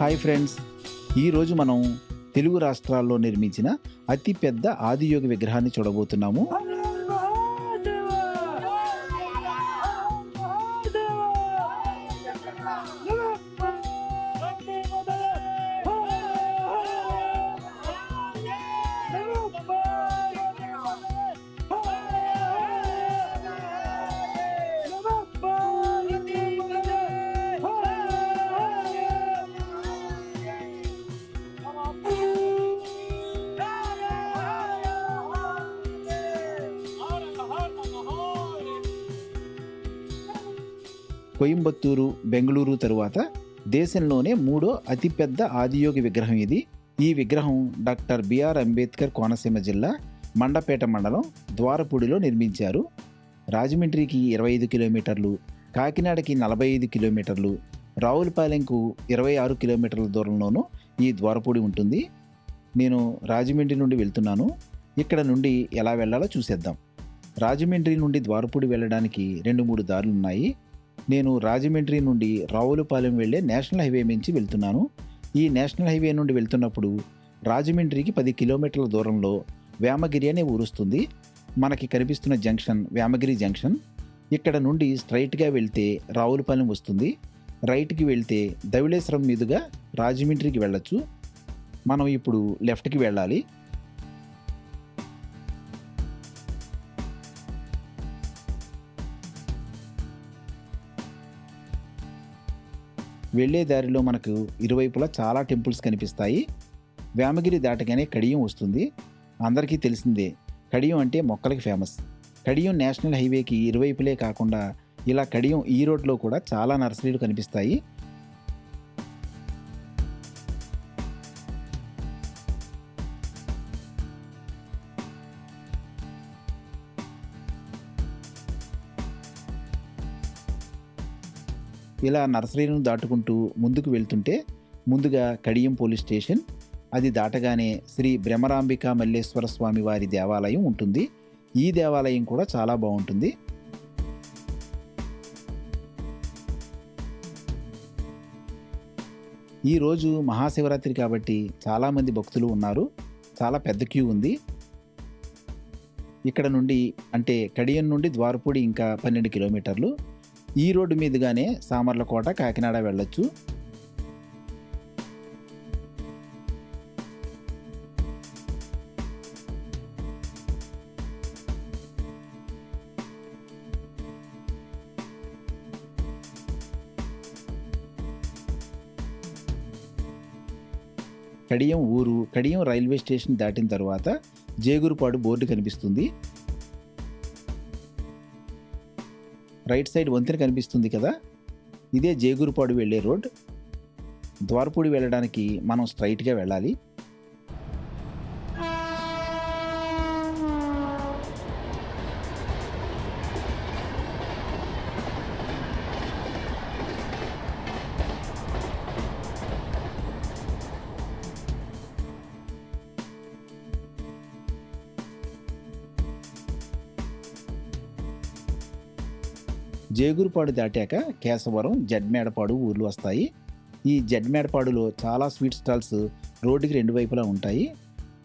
Hi friends. ఈరోజు మనం తెలుగు రాష్ట్రాల్లో నిర్మించిన అతిపెద్ద ఆదియోగ విగ్రహాన్ని చూడబోతున్నాము. కోయంబత్తూరు బెంగళూరు తరువాత దేశంలోనే మూడో అతిపెద్ద ఆదియోగి విగ్రహం ఇది. ఈ విగ్రహం డాక్టర్ బిఆర్ అంబేద్కర్ కోనసీమ జిల్లా మండపేట మండలం ద్వారపూడిలో నిర్మించారు. రాజమండ్రికి ఇరవై ఐదు కిలోమీటర్లు కాకినాడకి నలభై ఐదు కిలోమీటర్లు రావులపాలెంకు ఇరవై ఆరు కిలోమీటర్ల దూరంలోనూ ఈ ద్వారపూడి ఉంటుంది. నేను రాజమండ్రి నుండి వెళ్తున్నాను. ఇక్కడ నుండి ఎలా వెళ్ళాలో చూసేద్దాం. రాజమండ్రి నుండి ద్వారపూడి వెళ్ళడానికి రెండు మూడు దారులు ఉన్నాయి నేను రాజమండ్రి నుండి రావులపాలెం వెళ్ళే నేషనల్ హైవే నుంచి వెళ్తున్నాను. ఈ నేషనల్ హైవే నుండి వెళ్తున్నప్పుడు రాజమండ్రికి పది కిలోమీటర్ల దూరంలో వేమగిరి అనే ఊరుస్తుంది మనకి కనిపిస్తున్న జంక్షన్ వేమగిరి జంక్షన్. ఇక్కడ నుండి స్ట్రైట్గా వెళ్తే రావులపాలెం వస్తుంది. రైట్కి వెళ్తే ధవళేశ్వరం మీదుగా రాజమండ్రికి వెళ్ళొచ్చు. మనం ఇప్పుడు లెఫ్ట్కి వెళ్ళాలి. వెళ్ళే దారిలో మనకు ఇరువైపులా చాలా టెంపుల్స్ కనిపిస్తాయి. వేమగిరి దాటగానే కడియం వస్తుంది. అందరికీ తెలిసిందే కడియం అంటే మొక్కలకి ఫేమస్ కడియం నేషనల్ హైవేకి ఇరువైపులే కాకుండా ఇలా కడియం ఈ రోడ్లో కూడా చాలా నర్సరీలు కనిపిస్తాయి. ఇలా నర్సరీలను దాటుకుంటూ ముందుకు వెళ్తుంటే ముందుగా కడియం పోలీస్ స్టేషన్ అది దాటగానే శ్రీ భ్రమరాంబిక మల్లేశ్వర స్వామి వారి దేవాలయం ఉంటుంది. ఈ దేవాలయం కూడా చాలా బాగుంటుంది. ఈరోజు మహాశివరాత్రి కాబట్టి చాలామంది భక్తులు ఉన్నారు. చాలా పెద్ద క్యూ ఉంది. ఇక్కడ నుండి అంటే కడియం నుండి ద్వారపూడి ఇంకా పన్నెండు కిలోమీటర్లు. ఈ రోడ్డు మీదుగానే సామర్లకోట కాకినాడ వెళ్ళొచ్చు. కడియం ఊరు కడియం రైల్వే స్టేషన్ దాటిన తర్వాత జేగురుపాడు బోర్డు కనిపిస్తుంది. రైట్ సైడ్ వంతెన కనిపిస్తుంది కదా? ఇదే జేగురుపాడు వెళ్ళే రోడ్. ద్వారపూడి వెళ్ళడానికి మనం స్ట్రైట్గా వెళ్ళాలి. జేగురుపాడు దాటాక కేశవరం జడ్మేడపాడు ఊర్లు వస్తాయి. ఈ జడ్మేడపాడులో చాలా స్వీట్ స్టాల్స్ రోడ్డుకి రెండు వైపులా ఉంటాయి.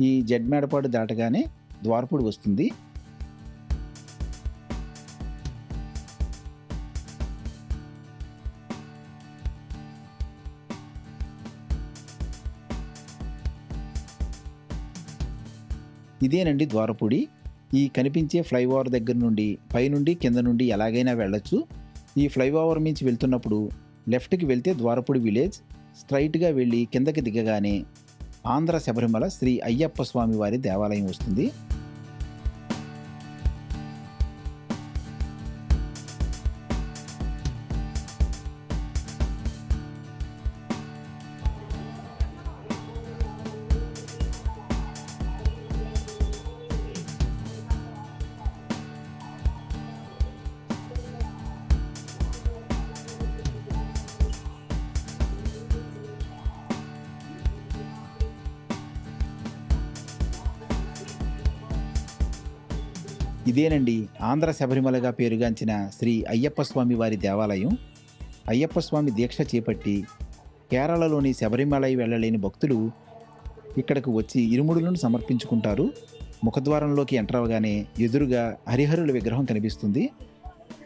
ఈ జడ్మేడపాడు దాటగానే ద్వారపూడి వస్తుంది. ఇదేనండి ద్వారపూడి. ఈ కనిపించే ఫ్లైఓవర్ దగ్గర నుండి పైనుండి కింద నుండి ఎలాగైనా వెళ్ళొచ్చు. ఈ ఫ్లైఓవర్ నుంచి వెళ్తున్నప్పుడు లెఫ్ట్కి వెళ్తే ద్వారపూడి విలేజ్ స్ట్రైట్గా వెళ్ళి కిందకి దిగగానే ఆంధ్ర శబరిమల శ్రీ అయ్యప్ప స్వామి వారి దేవాలయం వస్తుంది. ఇదేనండి ఆంధ్ర శబరిమలగా పేరుగాంచిన శ్రీ అయ్యప్ప స్వామి వారి దేవాలయం. అయ్యప్ప స్వామి దీక్ష చేపట్టి కేరళలోని శబరిమలై వెళ్ళలేని భక్తులు ఇక్కడకు వచ్చి ఇరుముడులను సమర్పించుకుంటారు. ముఖద్వారంలోకి ఎంటర్ అవగానే ఎదురుగా హరిహరుల విగ్రహం కనిపిస్తుంది.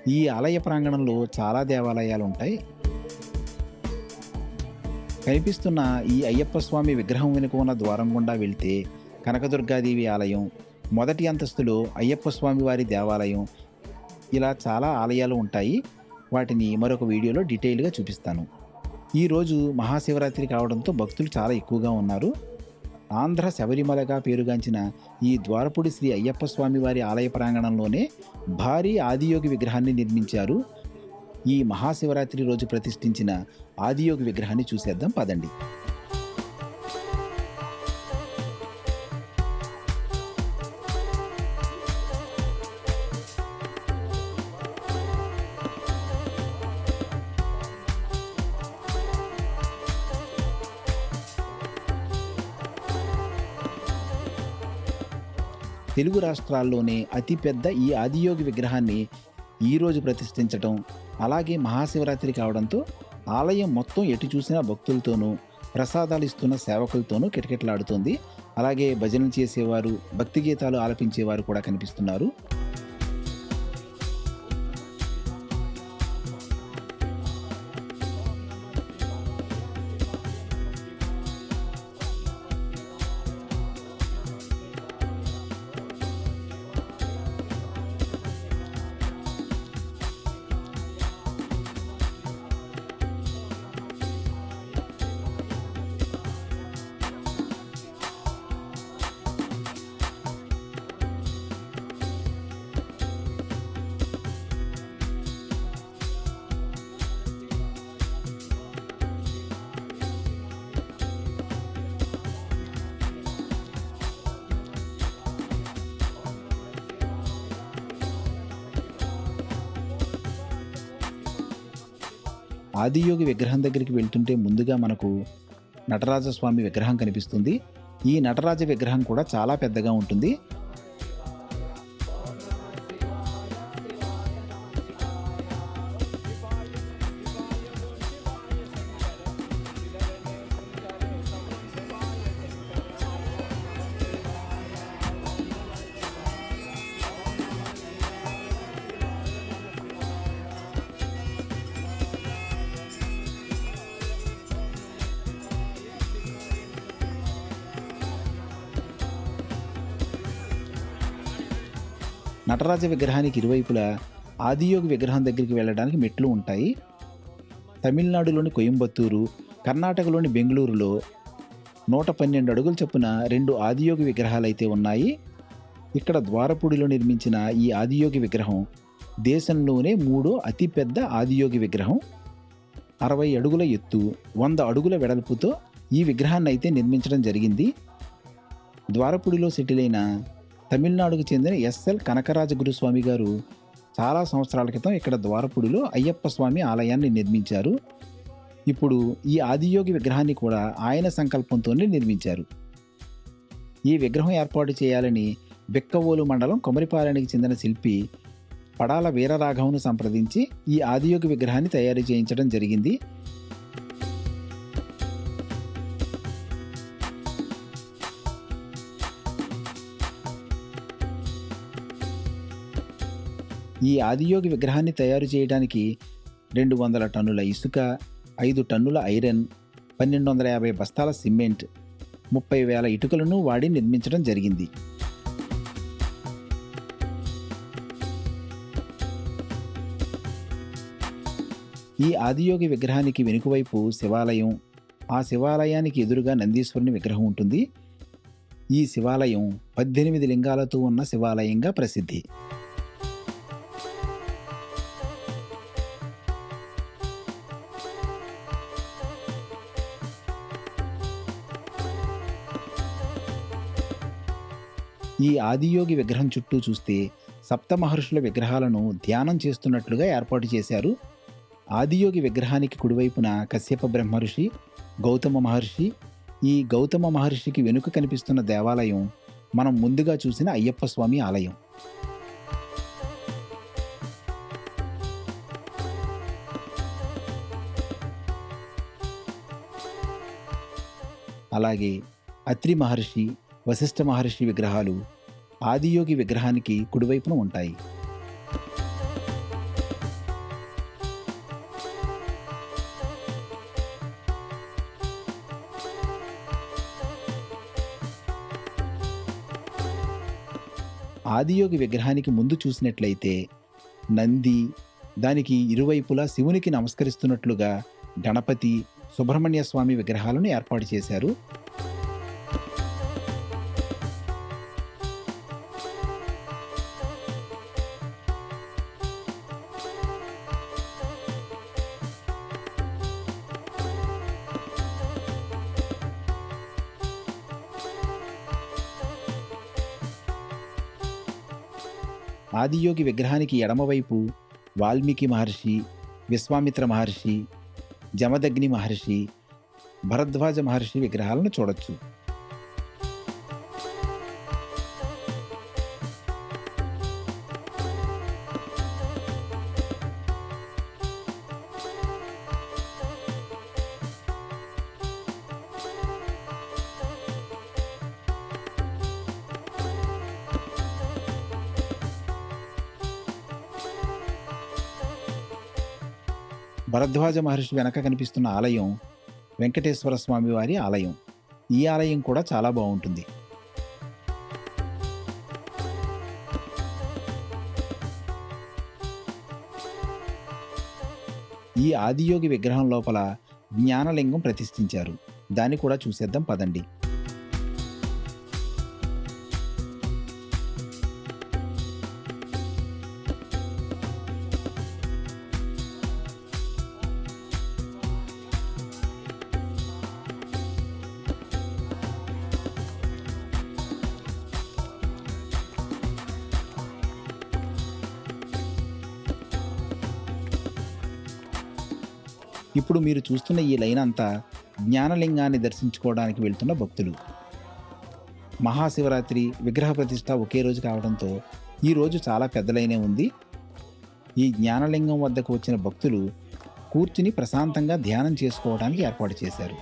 ఈ ఆలయ ప్రాంగణంలో చాలా దేవాలయాలు ఉంటాయి. కనిపిస్తున్న ఈ అయ్యప్ప స్వామి విగ్రహం వెనుక ఉన్న ద్వారం గుండా వెళ్తే కనకదుర్గాదేవి ఆలయం మొదటి అంతస్తులో అయ్యప్ప స్వామి వారి దేవాలయం. ఇలా చాలా ఆలయాలు ఉంటాయి. వాటిని మరొక వీడియోలో డీటెయిల్గా చూపిస్తాను. ఈరోజు మహాశివరాత్రి కావడంతో భక్తులు చాలా ఎక్కువగా ఉన్నారు. ఆంధ్ర శబరిమలగా పేరుగాంచిన ఈ ద్వారపుడి శ్రీ అయ్యప్ప స్వామి వారి ఆలయ ప్రాంగణంలోనే భారీ ఆదియోగి విగ్రహాన్ని నిర్మించారు. ఈ మహాశివరాత్రి రోజు ప్రతిష్ఠించిన ఆదియోగి విగ్రహాన్ని చూసేద్దాం పదండి. తెలుగు రాష్ట్రాల్లోనే అతిపెద్ద ఈ ఆదియోగి విగ్రహాన్ని ఈరోజు ప్రతిష్ఠించటం అలాగే మహాశివరాత్రి కావడంతో ఆలయం మొత్తం ఎటు చూసినా భక్తులతోనూ ప్రసాదాలు ఇస్తున్న సేవకులతోనూ కిటకిటలాడుతోంది. అలాగే భజనలు చేసేవారు భక్తి గీతాలు ఆలపించేవారు కూడా కనిపిస్తున్నారు. ఆదియోగి విగ్రహం దగ్గరికి వెళ్తుంటే ముందుగా మనకు నటరాజస్వామి విగ్రహం కనిపిస్తుంది. ఈ నటరాజ విగ్రహం కూడా చాలా పెద్దగా ఉంటుంది. నటరాజ విగ్రహానికి ఇరువైపులా ఆదియోగి విగ్రహం దగ్గరికి వెళ్ళడానికి మెట్లు ఉంటాయి. తమిళనాడులోని కోయంబత్తూరు కర్ణాటకలోని బెంగళూరులో నూట పన్నెండు అడుగుల చొప్పున రెండు ఆదియోగి విగ్రహాలు అయితే ఉన్నాయి. ఇక్కడ ద్వారపూడిలో నిర్మించిన ఈ ఆదియోగి విగ్రహం దేశంలోనే మూడో అతిపెద్ద ఆదియోగి విగ్రహం. అరవై అడుగుల ఎత్తు వంద అడుగుల వెడల్పుతో ఈ విగ్రహాన్ని అయితే నిర్మించడం జరిగింది. ద్వారపూడిలో సెటిల్ అయిన తమిళనాడుకు చెందిన ఎస్ఎల్ కనకరాజ గురుస్వామి గారు చాలా సంవత్సరాల క్రితం ఇక్కడ ద్వారపుడిలో అయ్యప్ప స్వామి ఆలయాన్ని నిర్మించారు. ఇప్పుడు ఈ ఆదియోగి విగ్రహాన్ని కూడా ఆయన సంకల్పంతోనే నిర్మించారు. ఈ విగ్రహం ఏర్పాటు చేయాలని బెక్కవోలు మండలం కొమరిపాలెనికి చెందిన శిల్పి పడాల వీరరాఘవును సంప్రదించి ఈ ఆదియోగి విగ్రహాన్ని తయారు చేయించడం జరిగింది. ఈ ఆదియోగి విగ్రహాన్ని తయారు చేయడానికి రెండు వందల టన్నుల ఇసుక ఐదు టన్నుల ఐరన్ పన్నెండు వందల యాభై బస్తాల సిమెంట్ ముప్పై వేల ఇటుకలను వాడి నిర్మించడం జరిగింది. ఈ ఆదియోగి విగ్రహానికి వెనుకవైపు శివాలయం ఆ శివాలయానికి ఎదురుగా నందీశ్వరుని విగ్రహం ఉంటుంది. ఈ శివాలయం పద్దెనిమిది లింగాలతో ఉన్న శివాలయంగా ప్రసిద్ధి. ఈ ఆదియోగి విగ్రహం చుట్టూ చూస్తే సప్త మహర్షుల విగ్రహాలను ధ్యానం చేస్తున్నట్లుగా ఏర్పాటు చేశారు. ఆదియోగి విగ్రహానికి కుడివైపున కశ్యప బ్రహ్మర్షి గౌతమ మహర్షి. ఈ గౌతమ మహర్షికి వెనుక కనిపిస్తున్న దేవాలయం మనం ముందుగా చూసిన అయ్యప్ప స్వామి ఆలయం. అలాగే అత్రి మహర్షి వశిష్ఠ మహర్షి విగ్రహాలు ఆదియోగి విగ్రహానికి కుడివైపున ఉంటాయి. ఆదియోగి విగ్రహానికి ముందు చూసినట్లయితే నంది దానికి ఇరువైపులా శివునికి నమస్కరిస్తున్నట్లుగా గణపతి సుబ్రహ్మణ్య స్వామి విగ్రహాలను ఏర్పాటు చేశారు. ఆదియోగి విగ్రహానికి ఎడమవైపు వాల్మీకి మహర్షి విశ్వామిత్ర మహర్షి జమదగ్ని మహర్షి భరద్వాజ మహర్షి విగ్రహాలను చూడొచ్చు. భరద్వాజ మహర్షి వెనక కనిపిస్తున్న ఆలయం వెంకటేశ్వర స్వామి వారి ఆలయం. ఈ ఆలయం కూడా చాలా బాగుంటుంది. ఈ ఆదియోగి విగ్రహం లోపల జ్ఞానలింగం ప్రతిష్ఠించారు. దాన్ని కూడా చూసేద్దాం పదండి. ఇప్పుడు మీరు చూస్తున్న ఈ లైన్ అంతా జ్ఞానలింగాన్ని దర్శించుకోవడానికి వెళ్తున్న భక్తులు. మహాశివరాత్రి విగ్రహ ప్రతిష్ట ఒకే రోజు కావడంతో ఈ రోజు చాలా పెద్ద లైనే ఉంది. ఈ జ్ఞానలింగం వద్దకు వచ్చిన భక్తులు కూర్చుని ప్రశాంతంగా ధ్యానం చేసుకోవడానికి ఏర్పాటు చేశారు.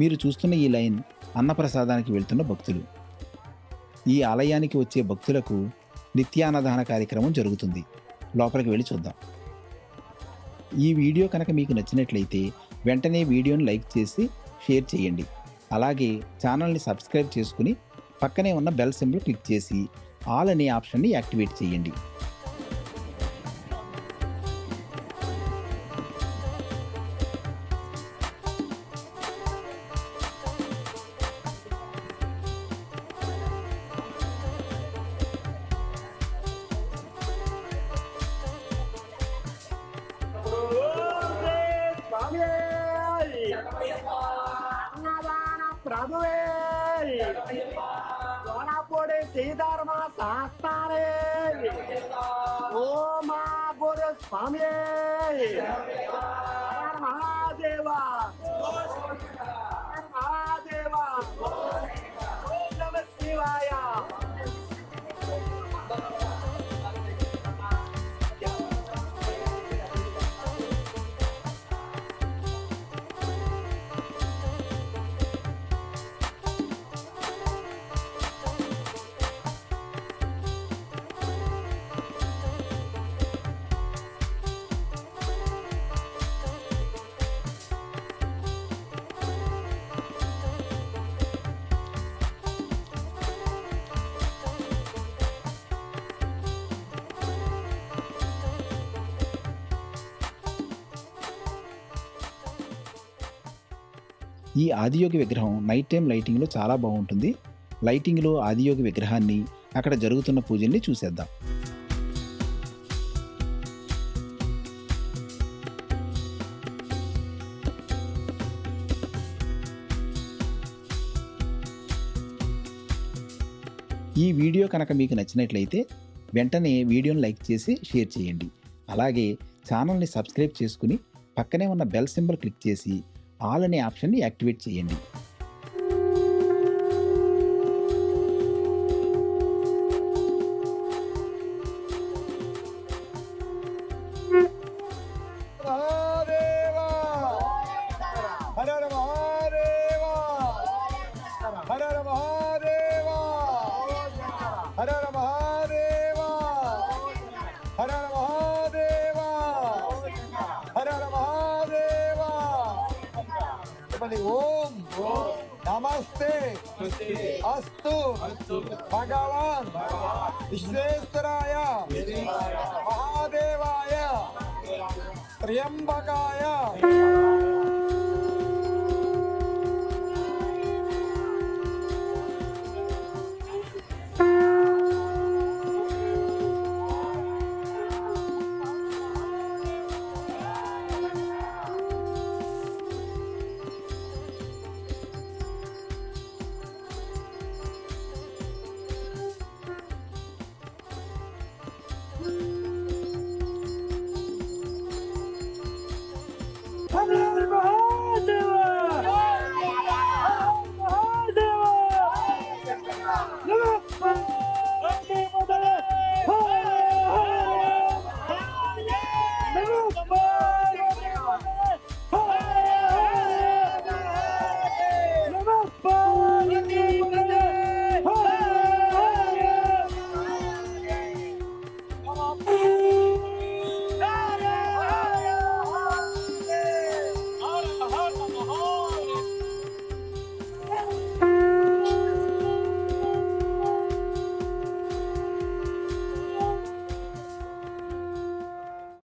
మీరు చూస్తున్న ఈ లైన్ అన్నప్రసాదానికి వెళ్తున్న భక్తులు. ఈ ఆలయానికి వచ్చే భక్తులకు నిత్యాన్నదాన కార్యక్రమం జరుగుతుంది. లోపలికి వెళ్ళి చూద్దాం. ఈ వీడియో కనుక మీకు నచ్చినట్లయితే వెంటనే వీడియోని లైక్ చేసి షేర్ చేయండి. అలాగే ఛానల్ని సబ్స్క్రైబ్ చేసుకుని పక్కనే ఉన్న బెల్ సింబల్ క్లిక్ చేసి ఆల్ అనే ఆప్షన్ని యాక్టివేట్ చేయండి. సోనాపూడి శ్రీధర్మ శాస్త్రే ఓ మా గురు ఈ ఆదియోగి విగ్రహం నైట్ టైం లైటింగ్లో చాలా బాగుంటుంది. లైటింగ్లో ఆదియోగి విగ్రహాన్ని అక్కడ జరుగుతున్న పూజల్ని చూసేద్దాం. ఈ వీడియో కనుక మీకు నచ్చినట్లయితే వెంటనే వీడియోని లైక్ చేసి షేర్ చేయండి. అలాగే ఛానల్ని సబ్స్క్రైబ్ చేసుకుని పక్కనే ఉన్న బెల్ సింబల్ క్లిక్ చేసి ఆల్ అనే ఆప్షన్ని యాక్టివేట్ చేయండి. 石です。さよなら。